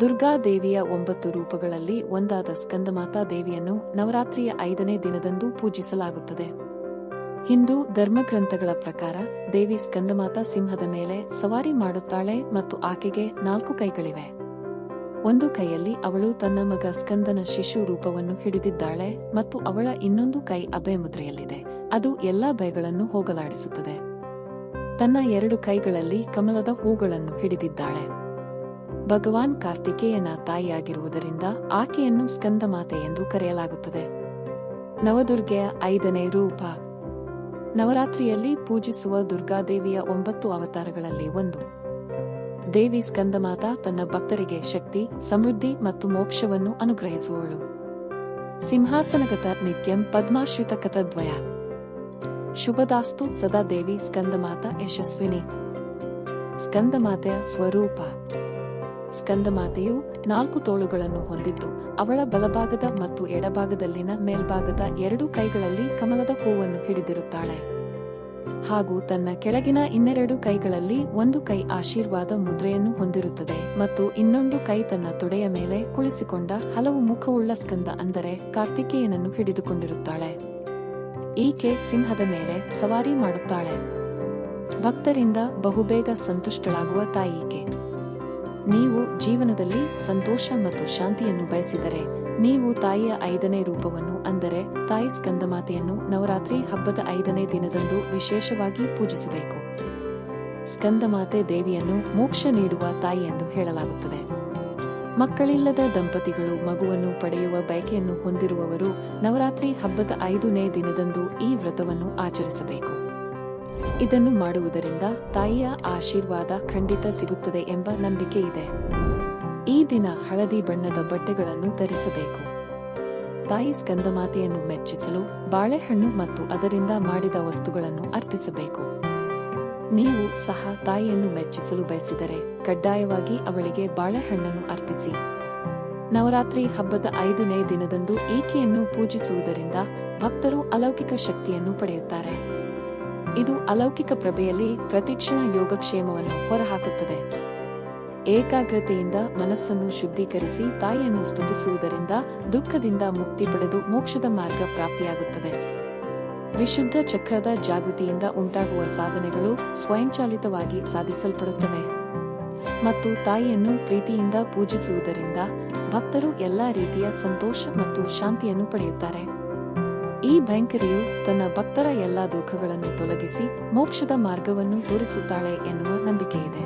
ದುರ್ಗಾ ದೇವಿಯ ಒಂಬತ್ತು ರೂಪಗಳಲ್ಲಿ ಒಂದಾದ ಸ್ಕಂದಮಾತಾ ದೇವಿಯನ್ನು ನವರಾತ್ರಿಯ ಐದನೇ ದಿನದಂದು ಪೂಜಿಸಲಾಗುತ್ತದೆ. ಹಿಂದೂ ಧರ್ಮಗ್ರಂಥಗಳ ಪ್ರಕಾರ ದೇವಿ ಸ್ಕಂದಮಾತಾ ಸಿಂಹದ ಮೇಲೆ ಸವಾರಿ ಮಾಡುತ್ತಾಳೆ ಮತ್ತು ಆಕೆಗೆ ನಾಲ್ಕು ಕೈಗಳಿವೆ. ಒಂದು ಕೈಯಲ್ಲಿ ಅವಳು ತನ್ನ ಮಗ ಸ್ಕಂದನ ಶಿಶು ರೂಪವನ್ನು ಹಿಡಿದಿದ್ದಾಳೆ ಮತ್ತು ಅವಳ ಇನ್ನೊಂದು ಕೈ ಅಭಯ ಮುದ್ರೆಯಲ್ಲಿದೆ. ಅದು ಎಲ್ಲಾ ಭಯಗಳನ್ನು ಹೋಗಲಾಡಿಸುತ್ತದೆ. ತನ್ನ ಎರಡು ಕೈಗಳಲ್ಲಿ ಕಮಲದ ಹೂಗಳನ್ನು ಹಿಡಿದಿದ್ದಾಳೆ. ಭಗವಾನ್ ಕಾರ್ತಿಕೇಯನ ತಾಯಿಯಾಗಿರುವುದರಿಂದ ಆಕೆಯನ್ನು ಸ್ಕಂದಮಾತೆ ಎಂದು ಕರೆಯಲಾಗುತ್ತದೆ. ನವದುರ್ಗೆಯ ಐದನೇ ರೂಪ. ನವರಾತ್ರಿಯಲ್ಲಿ ಪೂಜಿಸುವ ದುರ್ಗಾದೇವಿಯ ಒಂಬತ್ತು ಅವತಾರಗಳಲ್ಲಿ ಒಂದು. ದೇವಿ ಸ್ಕಂದಮಾತ ತನ್ನ ಭಕ್ತರಿಗೆ ಶಕ್ತಿ, ಸಮೃದ್ಧಿ ಮತ್ತು ಮೋಕ್ಷವನ್ನು ಅನುಗ್ರಹಿಸುವಳು ಸಿಂಹಾಸನಗತ ನಿತ್ಯಂ ಪದ್ಮಾಶ್ರಿತ ಕಥದ್ವಯ. ಶುಭದಾಸ್ತು ಸದಾ ದೇವಿ ಸ್ಕಂದಮಾತ ಯಶಸ್ವಿನಿ. ಸ್ಕಂದಮಾತೆಯ ಸ್ವರೂಪ. ಸ್ಕಂದಮಾತೆಯು ನಾಲ್ಕು ತೋಳುಗಳನ್ನು ಹೊಂದಿದ್ದು, ಅವಳ ಬಲಭಾಗದ ಮತ್ತು ಎಡಭಾಗದಲ್ಲಿನ ಮೇಲ್ಭಾಗದ ಎರಡು ಕೈಗಳಲ್ಲಿ ಕಮಲದ ಹೂವನ್ನು ಹಿಡಿದಿರುತ್ತಾಳೆ. ಹಾಗೂ ತನ್ನ ಕೆಳಗಿನ ಇನ್ನೆರಡು ಕೈಗಳಲ್ಲಿ ಒಂದು ಕೈ ಆಶೀರ್ವಾದ ಮುದ್ರೆಯನ್ನು ಹೊಂದಿರುತ್ತದೆ ಮತ್ತು ಇನ್ನೊಂದು ಕೈ ತನ್ನ ತೊಡೆಯ ಮೇಲೆ ಕುಳಿಸಿಕೊಂಡ ಹಲವು ಮುಖವುಳ್ಳ ಸ್ಕಂದ ಅಂದರೆ ಕಾರ್ತಿಕೇಯನನ್ನು ಹಿಡಿದುಕೊಂಡಿರುತ್ತಾಳೆ. ಈಕೆ ಸಿಂಹದ ಮೇಲೆ ಸವಾರಿ ಮಾಡುತ್ತಾಳೆ. ಭಕ್ತರಿಂದ ಬಹುಬೇಗ ಸಂತುಷ್ಟಳಾಗುವ ತಾಯಿಕೆ ನೀವು ಜೀವನದಲ್ಲಿ ಸಂತೋಷ ಮತ್ತು ಶಾಂತಿಯನ್ನು ಬಯಸಿದರೆ, ನೀವು ತಾಯಿಯ ಐದನೇ ರೂಪವನ್ನು ಅಂದರೆ ತಾಯಿ ಸ್ಕಂದಮಾತೆಯನ್ನು ನವರಾತ್ರಿ ಹಬ್ಬದ ಐದನೇ ದಿನದಂದು ವಿಶೇಷವಾಗಿ ಪೂಜಿಸಬೇಕು. ಸ್ಕಂದಮಾತೆ ದೇವಿಯನ್ನು ಮೋಕ್ಷ ನೀಡುವ ತಾಯಿ ಎಂದು ಹೇಳಲಾಗುತ್ತದೆ. ಮಕ್ಕಳಿಲ್ಲದ ದಂಪತಿಗಳು ಮಗುವನ್ನು ಪಡೆಯುವ ಬಯಕೆಯನ್ನು ಹೊಂದಿರುವವರು ನವರಾತ್ರಿ ಹಬ್ಬದ ಐದನೇ ದಿನದಂದು ಈ ವ್ರತವನ್ನು ಆಚರಿಸಬೇಕು. ಇದನ್ನು ಮಾಡುವುದರಿಂದ ತಾಯಿಯ ಆಶೀರ್ವಾದ ಖಂಡಿತ ಸಿಗುತ್ತದೆ ಎಂಬ ನಂಬಿಕೆ ಇದೆ. ಈ ದಿನ ಹಳದಿ ಬಣ್ಣದ ಬಟ್ಟೆಗಳನ್ನು ಧರಿಸಬೇಕು. ತಾಯಿ ಸ್ಕಂದಮಾತೆಯನ್ನು ಮೆಚ್ಚಿಸಲು ಬಾಳೆಹಣ್ಣು ಮತ್ತು ಅದರಿಂದ ಮಾಡಿದ ವಸ್ತುಗಳನ್ನು ಅರ್ಪಿಸಬೇಕು. ನೀವು ಸಹ ತಾಯಿಯನ್ನು ಮೆಚ್ಚಿಸಲು ಬಯಸಿದರೆ ಕಡ್ಡಾಯವಾಗಿ ಅವಳಿಗೆ ಬಾಳೆಹಣ್ಣನ್ನು ಅರ್ಪಿಸಿ. ನವರಾತ್ರಿ ಹಬ್ಬದ ಐದನೇ ದಿನದಂದು ಈಕೆಯನ್ನು ಪೂಜಿಸುವುದರಿಂದ ಭಕ್ತರು ಅಲೌಕಿಕ ಶಕ್ತಿಯನ್ನು ಪಡೆಯುತ್ತಾರೆ. ಇದು ಅಲೌಕಿಕ ಪ್ರಭೆಯಲ್ಲಿ ಪ್ರತಿಕ್ಷಣ ಯೋಗಕ್ಷೇಮವನ್ನು ಹೊರಹಾಕುತ್ತದೆ. ಏಕಾಗ್ರತೆಯಿಂದ ಮನಸ್ಸನ್ನು ಶುದ್ಧೀಕರಿಸಿ ತಾಯಿಯನ್ನು ಸ್ತುತಿಸುವುದರಿಂದ ದುಃಖದಿಂದ ಮುಕ್ತಿ ಪಡೆದು ಮೋಕ್ಷದ ಮಾರ್ಗ ಪ್ರಾಪ್ತಿಯಾಗುತ್ತದೆ. ವಿಶುದ್ಧ ಚಕ್ರದ ಜಾಗೃತಿಯಿಂದ ಉಂಟಾಗುವ ಸಾಧನೆಗಳು ಸ್ವಯಂಚಾಲಿತವಾಗಿ ಸಾಧಿಸಲ್ಪಡುತ್ತವೆ. ಮತ್ತು ತಾಯಿಯನ್ನು ಪ್ರೀತಿಯಿಂದ ಪೂಜಿಸುವುದರಿಂದ ಭಕ್ತರು ಎಲ್ಲಾ ರೀತಿಯ ಸಂತೋಷ ಮತ್ತು ಶಾಂತಿಯನ್ನು ಪಡೆಯುತ್ತಾರೆ. ಈ ಭಯಂಕರಿಯು ತನ್ನ ಭಕ್ತರ ಎಲ್ಲಾ ದುಃಖಗಳನ್ನು ತೊಲಗಿಸಿ ಮೋಕ್ಷದ ಮಾರ್ಗವನ್ನು ತೋರಿಸುತ್ತಾಳೆ ಎನ್ನುವ ನಂಬಿಕೆಯಿದೆ.